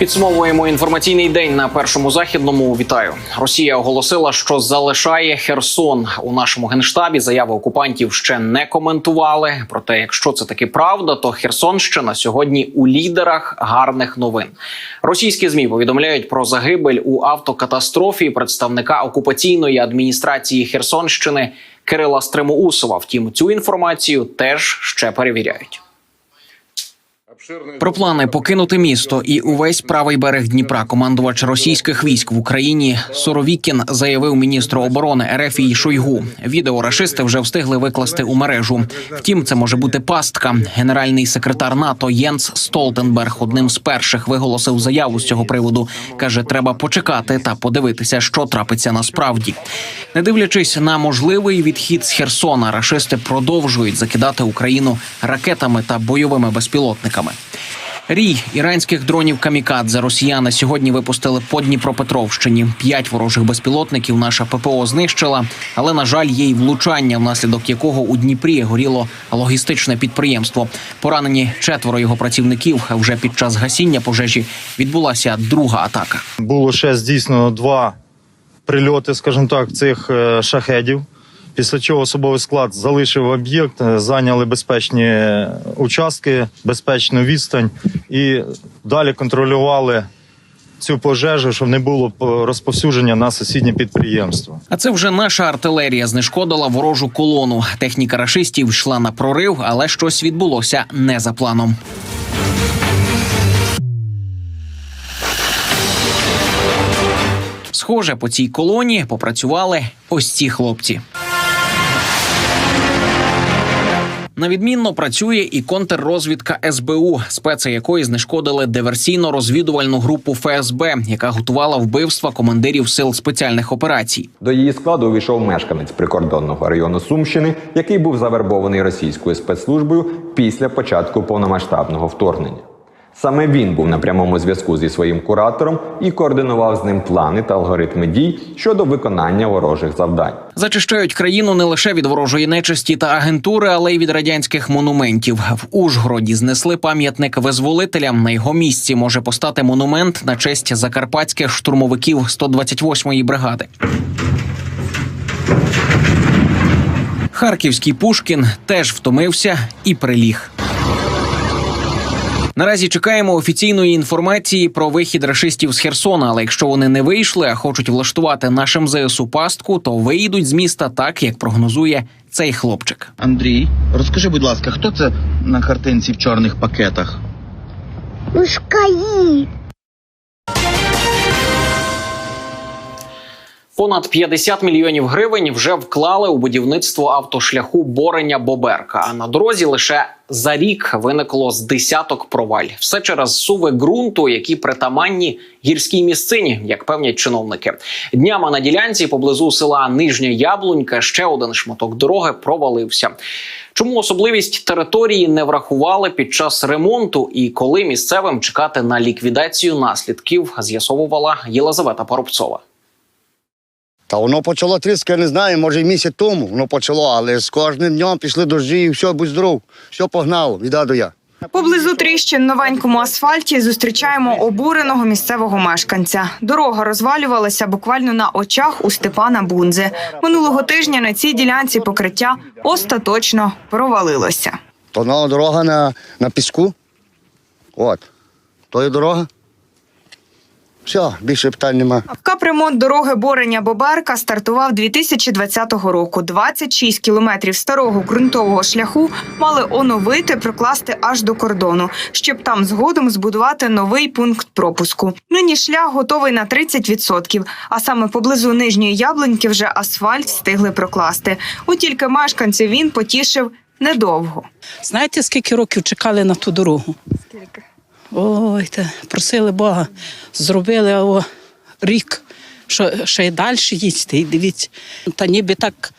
Підсумовуємо інформаційний день на першому західному. Вітаю. Росія оголосила, що залишає Херсон у нашому генштабі. Заяви окупантів ще не коментували. Проте, якщо це таки правда, то Херсонщина сьогодні у лідерах гарних новин. Російські змі повідомляють про загибель у автокатастрофі представника окупаційної адміністрації Херсонщини Кирила Стримоусова. Втім, цю інформацію теж ще перевіряють. Про плани покинути місто і увесь правий берег Дніпра. Командувач російських військ в Україні Соровікін заявив міністру оборони Ерефії Шойгу. Відео рашисти вже встигли викласти у мережу. Втім, це може бути пастка. Генеральний секретар НАТО Єнс Столтенберг одним з перших виголосив заяву з цього приводу. каже, треба почекати та подивитися, що трапиться насправді. Не дивлячись на можливий відхід з Херсона, рашисти продовжують закидати Україну ракетами та бойовими безпілотниками. Рій іранських дронів камікадзе росіяни сьогодні випустили по Дніпропетровщині. П'ять ворожих безпілотників наша ППО знищила, але на жаль, є й влучання, внаслідок якого у Дніпрі горіло логістичне підприємство. Поранені четверо його працівників. Вже під час гасіння пожежі відбулася друга атака. Було ще здійснено два прильоти, скажімо так, цих е, шахедів. Після чого особовий склад залишив об'єкт, е, зайняли безпечні участки, безпечну відстань і далі контролювали цю пожежу, щоб не було е, розповсюдження на сусіднє підприємство. А це вже наша артилерія знешкодила ворожу колону. Техніка рашистів йшла на прорив, але щось відбулося не за планом. Схоже, по цій колоні попрацювали ось ці хлопці. Навідмінно працює і контррозвідка СБУ, специ якої знешкодили диверсійно-розвідувальну групу ФСБ, яка готувала вбивства командирів сил спеціальних операцій. До її складу увійшов мешканець прикордонного району Сумщини, який був завербований російською спецслужбою після початку повномасштабного вторгнення. Саме він був на прямому зв'язку зі своїм куратором і координував з ним плани та алгоритми дій щодо виконання ворожих завдань. Зачищають країну не лише від ворожої нечисті та агентури, але й від радянських монументів. В Ужгороді знесли пам'ятник визволителям. На його місці може постати монумент на честь закарпатських штурмовиків 128-ї бригади. Харківський Пушкін теж втомився і приліг. Наразі чекаємо офіційної інформації про вихід рашистів з Херсона. Але якщо вони не вийшли, а хочуть влаштувати нашим ЗСУ пастку, то вийдуть з міста так, як прогнозує цей хлопчик. Андрій, розкажи, будь ласка, хто це на картинці в чорних пакетах? Мушкаї. Понад 50 мільйонів гривень вже вклали у будівництво автошляху Борення Боберка. А на дорозі лише за рік виникло з десяток проваль. Все через суви ґрунту, які притаманні гірській місцині, як певнять чиновники. Днями на ділянці поблизу села Нижня Яблунька ще один шматок дороги провалився. Чому особливість території не врахували під час ремонту і коли місцевим чекати на ліквідацію наслідків, з'ясовувала Єлизавета Парубцова. Та воно почало тріски, я не знаю, може місяць тому воно почало, але з кожним днем пішли дощі і все, будь здоров, все погнало, віда до я. Поблизу тріщин новенькому асфальті зустрічаємо обуреного місцевого мешканця. Дорога розвалювалася буквально на очах у Степана Бунзи. Минулого тижня на цій ділянці покриття остаточно провалилося. То нова дорога на, на піску. От. То є дорога. Все, більше питань нема. Капремонт дороги Борення Боберка стартував 2020 року. 26 кілометрів старого ґрунтового шляху мали оновити, прокласти аж до кордону, щоб там згодом збудувати новий пункт пропуску. Нині шлях готовий на 30%, а саме поблизу нижньої яблуньки вже асфальт встигли прокласти. От тільки мешканців він потішив недовго. Знаєте, скільки років чекали на ту дорогу? Скільки? Ой, та просили Бога, зробили о, рік, що ще й далі їсти. І дивіться, та ніби так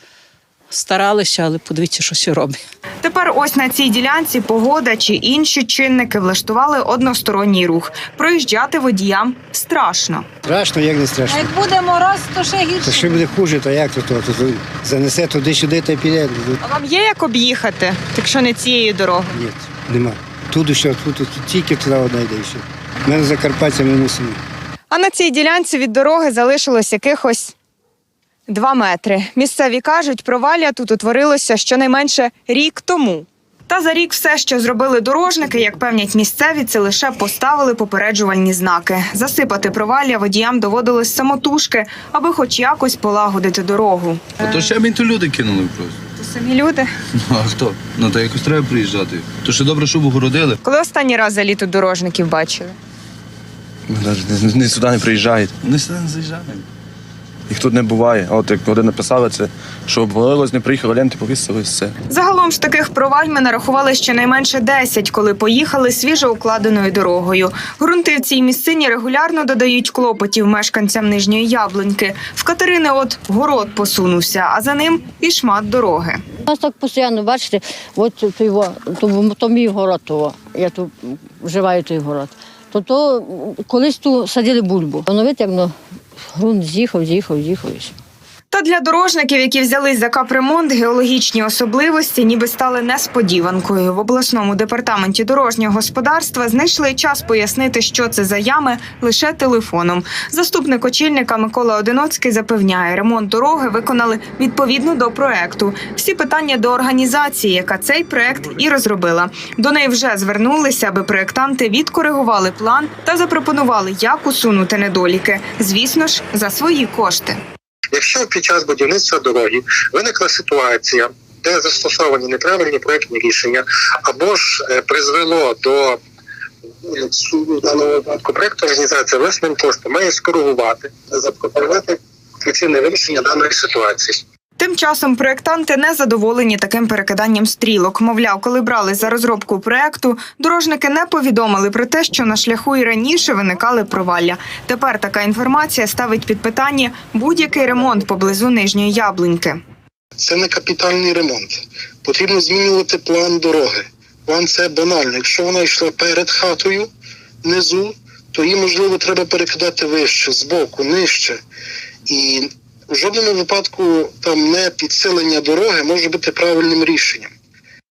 старалися, але подивіться, що все робить. Тепер ось на цій ділянці погода чи інші чинники влаштували односторонній рух. Проїжджати водіям страшно. Страшно, як не страшно. А Як буде мороз, то ще То гірше. що буде хуже, то як то, то, то, то занесе туди-сюди та й піде. А вам є як об'їхати, якщо не цією дорогою? Ні, нема. Туди що, тут, тут тільки туди одна йде все. Ми на Закарпаття ми мусимо. А на цій ділянці від дороги залишилось якихось два метри. Місцеві кажуть, провалля тут утворилося щонайменше рік тому. Та за рік все, що зробили дорожники, як певнять місцеві, це лише поставили попереджувальні знаки. Засипати провалля водіям доводилось самотужки, аби хоч якось полагодити дорогу. А то ще мені то люди кинули просто. Самі люди. Ну а хто? Ну та якось треба приїжджати. То ще добре, що городили. Коли останній раз за літо дорожників бачили? Навіть не сюди не приїжджають. Вони сюди не заїжджають. Їх тут не буває. А от як вони написали це, що обвалилось, не приїхали, ленти повісили, все. Загалом ж таких проваль ми нарахували щонайменше 10, коли поїхали свіжо укладеною дорогою. Грунти в цій місцині регулярно додають клопотів мешканцям нижньої яблуньки. В Катерини от город посунувся, а за ним і шмат дороги. У нас так постійно, бачите, от то, його, то, то мій город, того. я тут вживаю той город. То, то колись тут садили бульбу. Воно як воно ґрунт з'їхав, з'їхав, з'їхав. Для дорожників, які взялись за капремонт, геологічні особливості ніби стали несподіванкою. В обласному департаменті дорожнього господарства знайшли час пояснити, що це за ями лише телефоном. Заступник очільника Микола Одиноцький запевняє, ремонт дороги виконали відповідно до проекту. Всі питання до організації, яка цей проект і розробила. До неї вже звернулися, аби проектанти відкоригували план та запропонували, як усунути недоліки. Звісно ж, за свої кошти. Якщо під час будівництва дороги виникла ситуація, де застосовані неправильні проектні рішення, або ж е, призвело до проєкту випадку проекту організація власним коштом має скоригувати, запропонувати причини вирішення даної ситуації. Тим часом проєктанти не задоволені таким перекиданням стрілок. Мовляв, коли брали за розробку проекту, дорожники не повідомили про те, що на шляху і раніше виникали провалля. Тепер така інформація ставить під питання будь-який ремонт поблизу нижньої яблуньки. Це не капітальний ремонт. Потрібно змінювати план дороги. План це банально. Якщо вона йшла перед хатою внизу, то її можливо треба перекидати вище, збоку, нижче. І в жодному випадку там не підсилення дороги може бути правильним рішенням.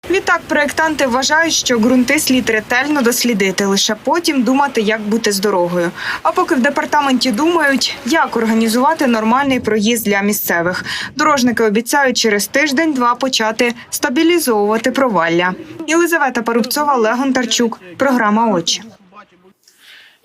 Відтак, проєктанти вважають, що ґрунти слід ретельно дослідити, лише потім думати, як бути з дорогою. А поки в департаменті думають, як організувати нормальний проїзд для місцевих. Дорожники обіцяють через тиждень-два почати стабілізовувати провалля. Єлизавета Парубцова, Олег Гонтарчук. Програма Очі.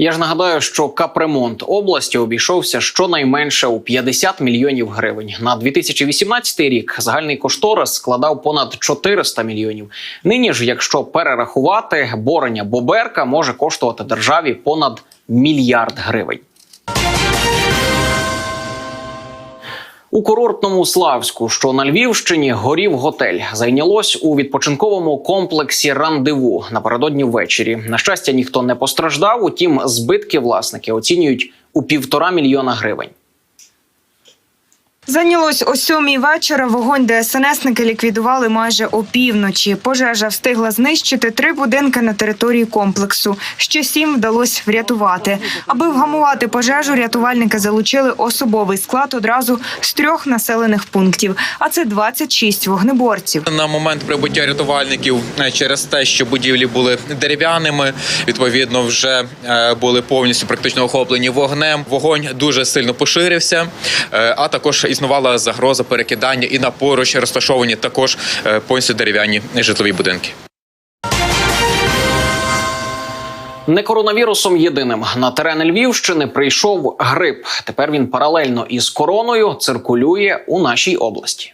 Я ж нагадаю, що капремонт області обійшовся щонайменше у 50 мільйонів гривень. На 2018 рік загальний кошторис складав понад 400 мільйонів. Нині ж, якщо перерахувати, борення Боберка може коштувати державі понад мільярд гривень. У курортному Славську, що на Львівщині, горів готель. Зайнялось у відпочинковому комплексі рандеву напередодні ввечері. На щастя, ніхто не постраждав. Утім, збитки власники оцінюють у півтора мільйона гривень. Зайнялось о сьомій вечора. Вогонь ДСНСники ліквідували майже опівночі. Пожежа встигла знищити три будинки на території комплексу. Ще сім вдалося врятувати. Аби вгамувати пожежу, рятувальники залучили особовий склад одразу з трьох населених пунктів. А це 26 вогнеборців. На момент прибуття рятувальників е, через те, що будівлі були дерев'яними, відповідно, вже е, були повністю практично охоплені вогнем. Вогонь дуже сильно поширився, е, а також існувала загроза перекидання і на поруч розташовані також е, повністю дерев'яні житлові будинки. Не коронавірусом єдиним на терени Львівщини прийшов грип. Тепер він паралельно із короною циркулює у нашій області.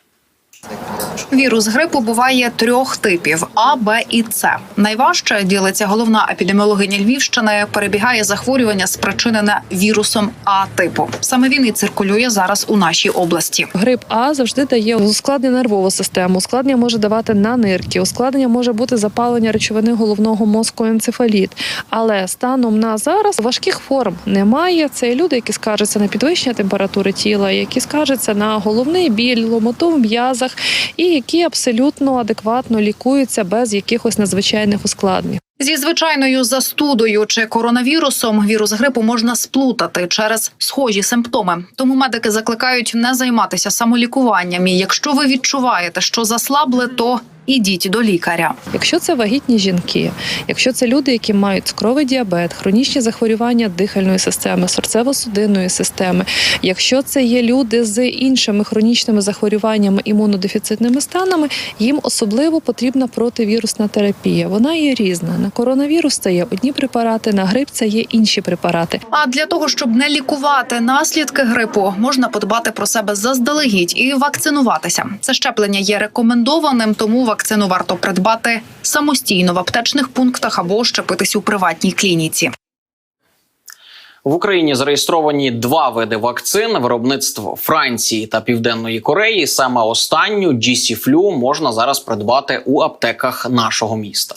Вірус грипу буває трьох типів: А, Б і С. Найважче ділиться головна епідеміологиня Львівщини. Перебігає захворювання, спричинене вірусом А типу. Саме він і циркулює зараз у нашій області. Грип А завжди дає ускладнення нервову систему. Ускладнення може давати на нирки. Ускладнення може бути запалення речовини головного мозку, енцефаліт. Але станом на зараз важких форм немає. Це люди, які скаржаться на підвищення температури тіла, які скаржаться на головний біль, ломоту в м'язах, і які абсолютно адекватно лікуються без якихось надзвичайних ускладнень. Зі звичайною застудою чи коронавірусом вірус грипу можна сплутати через схожі симптоми. Тому медики закликають не займатися самолікуванням. І якщо ви відчуваєте, що заслабли, то ідіть до лікаря. Якщо це вагітні жінки, якщо це люди, які мають цукровий діабет, хронічні захворювання дихальної системи, серцево-судинної системи, якщо це є люди з іншими хронічними захворюваннями, імунодефіцитними станами, їм особливо потрібна противірусна терапія. Вона є різна. На коронавірус це є одні препарати, на грип це є інші препарати. А для того, щоб не лікувати наслідки грипу, можна подбати про себе заздалегідь і вакцинуватися. Це щеплення є рекомендованим, тому вакцину варто придбати самостійно в аптечних пунктах або щепитись у приватній клініці. В Україні зареєстровані два види вакцин виробництв Франції та Південної Кореї. Саме останню GC Flu можна зараз придбати у аптеках нашого міста.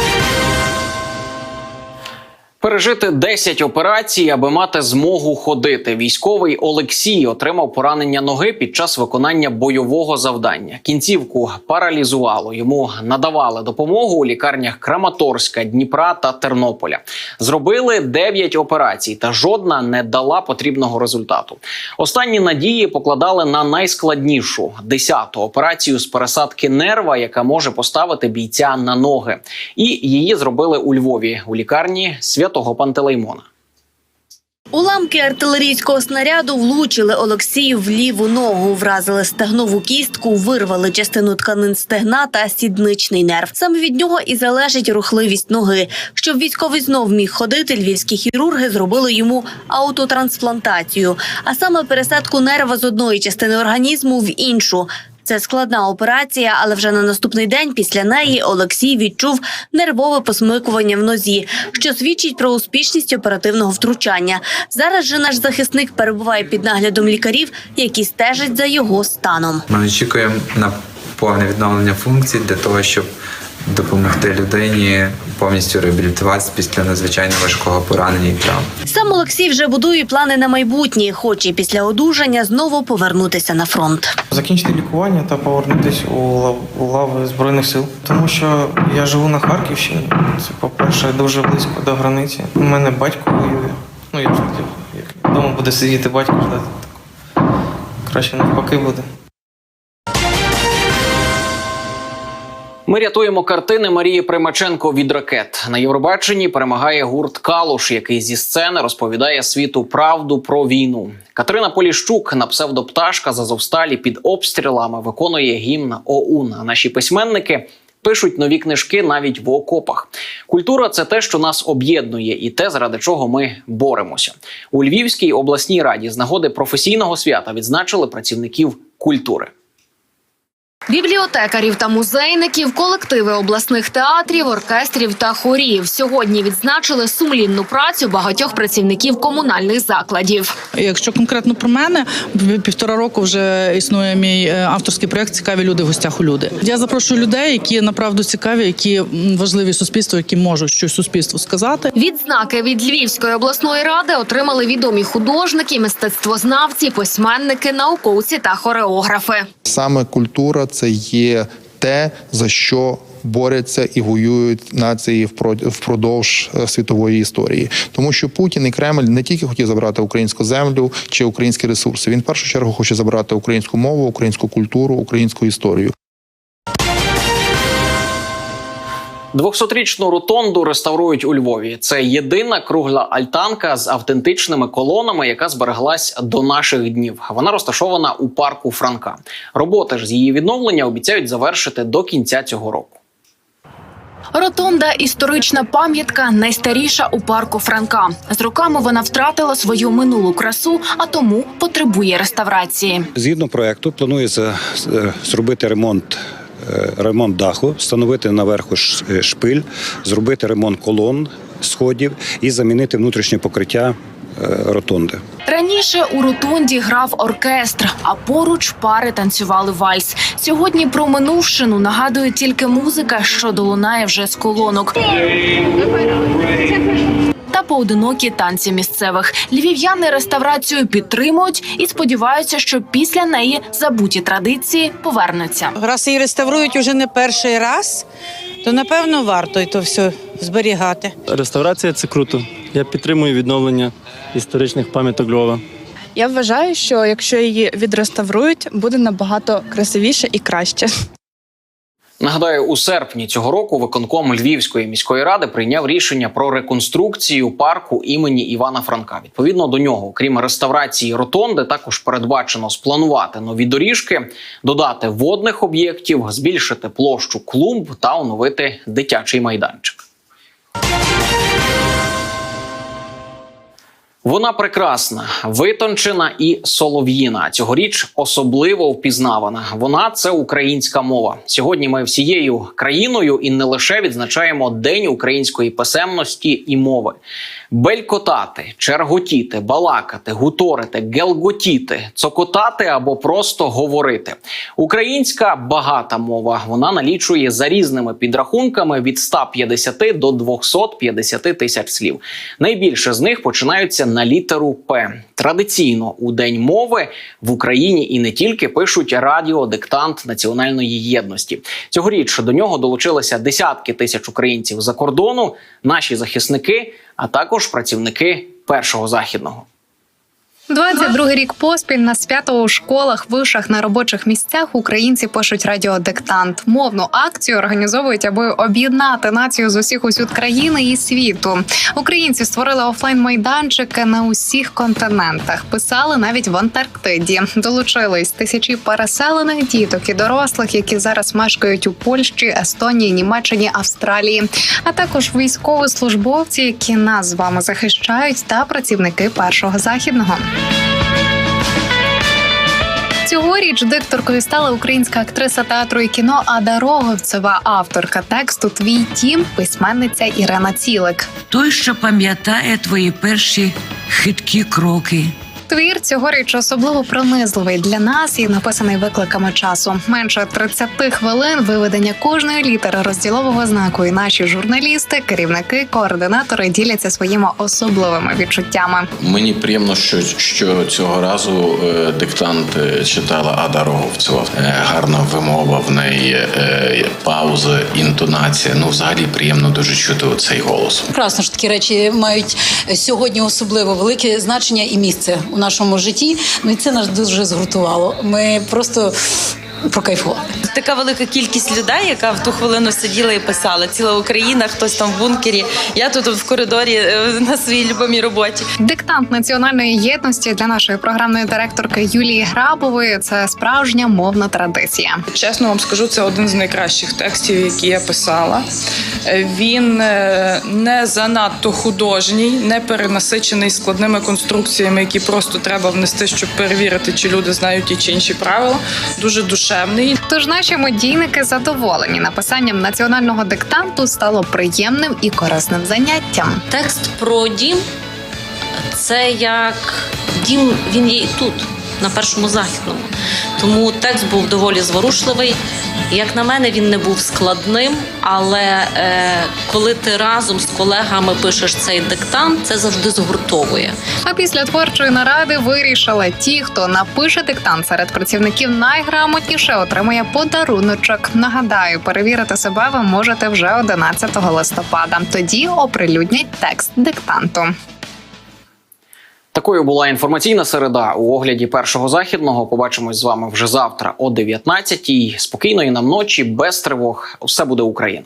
Пережити 10 операцій, аби мати змогу ходити. Військовий Олексій отримав поранення ноги під час виконання бойового завдання. Кінцівку паралізувало. Йому надавали допомогу у лікарнях Краматорська, Дніпра та Тернополя. Зробили 9 операцій, та жодна не дала потрібного результату. Останні надії покладали на найскладнішу 10-ту операцію з пересадки нерва, яка може поставити бійця на ноги. І її зробили у Львові у лікарні святого Пантелеймона. Уламки артилерійського снаряду влучили Олексію в ліву ногу, вразили стегнову кістку, вирвали частину тканин стегна та сідничний нерв. Саме від нього і залежить рухливість ноги. Щоб військовий знов міг ходити, львівські хірурги зробили йому аутотрансплантацію, а саме пересадку нерва з одної частини організму в іншу. Це складна операція, але вже на наступний день після неї Олексій відчув нервове посмикування в нозі, що свідчить про успішність оперативного втручання. Зараз же наш захисник перебуває під наглядом лікарів, які стежать за його станом. Ми очікуємо на повне відновлення функцій для того, щоб допомогти людині повністю реабілітуватися після надзвичайно важкого поранення і травм. Сам Олексій вже будує плани на майбутнє, хоче після одужання знову повернутися на фронт. Закінчити лікування та повернутися у, лав, у лави збройних сил, тому що я живу на Харківщині. Це, по-перше, дуже близько до границі. У мене батько воює. Ну я ж хотів, як вдома буде сидіти батько ждати. Так. Краще навпаки буде. Ми рятуємо картини Марії Примаченко від ракет. На Євробаченні перемагає гурт Калуш, який зі сцени розповідає світу правду про війну. Катерина Поліщук на псевдопташка з Азовсталі під обстрілами виконує гімн ОУН. А наші письменники пишуть нові книжки навіть в окопах. Культура це те, що нас об'єднує, і те, заради чого ми боремося. У Львівській обласній раді з нагоди професійного свята відзначили працівників культури. Бібліотекарів та музейників, колективи обласних театрів, оркестрів та хорів сьогодні відзначили сумлінну працю багатьох працівників комунальних закладів. Якщо конкретно про мене, півтора року вже існує мій е, авторський проект Цікаві люди в гостях у люди. Я запрошую людей, які направду цікаві, які важливі суспільству, які можуть щось суспільству сказати. Відзнаки від Львівської обласної ради отримали відомі художники, мистецтвознавці, письменники, науковці та хореографи. Саме культура це є те, за що борються і воюють нації впро- впродовж е, світової історії, тому що Путін і Кремль не тільки хотів забрати українську землю чи українські ресурси. Він в першу чергу хоче забрати українську мову, українську культуру, українську історію. 200-річну ротонду реставрують у Львові. Це єдина кругла альтанка з автентичними колонами, яка збереглась до наших днів. Вона розташована у парку Франка. Роботи ж з її відновлення обіцяють завершити до кінця цього року. Ротонда історична пам'ятка, найстаріша у парку Франка. З роками вона втратила свою минулу красу, а тому потребує реставрації. Згідно проекту, планується е, зробити ремонт. Е, Ремонт даху, встановити наверху е, шпиль, зробити ремонт колон, сходів і замінити внутрішнє покриття е, ротонди. Раніше у ротонді грав оркестр, а поруч пари танцювали вальс. Сьогодні про минувшину нагадує тільки музика, що долунає вже з колонок. Та поодинокі танці місцевих львів'яни реставрацію підтримують і сподіваються, що після неї забуті традиції повернуться. Раз її реставрують уже не перший раз. то напевно варто і то все зберігати. Реставрація це круто. Я підтримую відновлення історичних пам'яток Львова. Я вважаю, що якщо її відреставрують, буде набагато красивіше і краще. Нагадаю, у серпні цього року виконком Львівської міської ради прийняв рішення про реконструкцію парку імені Івана Франка. Відповідно до нього, крім реставрації ротонди, також передбачено спланувати нові доріжки, додати водних об'єктів, збільшити площу клумб та оновити дитячий майданчик. Вона прекрасна, витончена і солов'їна. Цьогоріч особливо впізнавана. Вона це українська мова. Сьогодні ми всією країною і не лише відзначаємо День української писемності і мови. Белькотати, черготіти, балакати, гуторити, гелготіти, цокотати або просто говорити. Українська багата мова. Вона налічує за різними підрахунками від 150 до 250 тисяч слів. Найбільше з них починаються на літеру П. Традиційно у день мови в Україні і не тільки пишуть радіодиктант національної єдності. Цьогоріч до нього долучилися десятки тисяч українців за кордону, наші захисники, а також працівники першого західного. 22 рік поспіль на свято у школах, вишах на робочих місцях українці пишуть радіодиктант. Мовну акцію організовують, аби об'єднати націю з усіх усюд країни і світу. Українці створили офлайн майданчики на усіх континентах. Писали навіть в Антарктиді. Долучились тисячі переселених діток і дорослих, які зараз мешкають у Польщі, Естонії, Німеччині, Австралії, а також військовослужбовці, які нас з вами захищають, та працівники першого західного. Цьогоріч дикторкою стала українська актриса театру і кіно Ада Роговцева, авторка тексту Твій тім, письменниця Ірина Цілик. Той, що пам'ятає твої перші хиткі кроки. Твір цьогоріч особливо пронизливий для нас і написаний викликами часу. Менше 30 хвилин виведення кожної літери розділового знаку. І наші журналісти, керівники, координатори діляться своїми особливими відчуттями. Мені приємно, що, що цього разу е, диктант е, читала Ада Роговцева. Е, гарна вимова в неї, е, паузи, інтонація. Ну, взагалі приємно дуже чути оцей голос. Прекрасно що такі речі мають сьогодні особливо велике значення і місце у нашому житті. Ну і це нас дуже згуртувало. Ми просто прокайфували. Така велика кількість людей, яка в ту хвилину сиділа і писала. Ціла Україна, хтось там в бункері. Я тут в коридорі е, на своїй любимій роботі. Диктант національної єдності для нашої програмної директорки Юлії Грабової це справжня мовна традиція. Чесно вам скажу, це один з найкращих текстів, які я писала. Е, Він е, не занадто художній, не перенасичений складними конструкціями, які просто треба внести, щоб перевірити, чи люди знають ті чи інші правила. Дуже душевний. Тож наші медійники задоволені написанням національного диктанту стало приємним і корисним заняттям. Текст про дім це як дім, він є і тут, на першому західному. Тому текст був доволі зворушливий. Як на мене, він не був складним, але е, коли ти разом з колегами пишеш цей диктант, це завжди згуртовує. А після творчої наради вирішили, ті, хто напише диктант серед працівників найграмотніше, отримує подаруночок. Нагадаю, перевірити себе ви можете вже 11 листопада. Тоді оприлюднять текст диктанту. Такою була інформаційна середа у огляді першого західного. Побачимось з вами вже завтра о 19-й. Спокійної нам ночі, без тривог. Все буде Україна.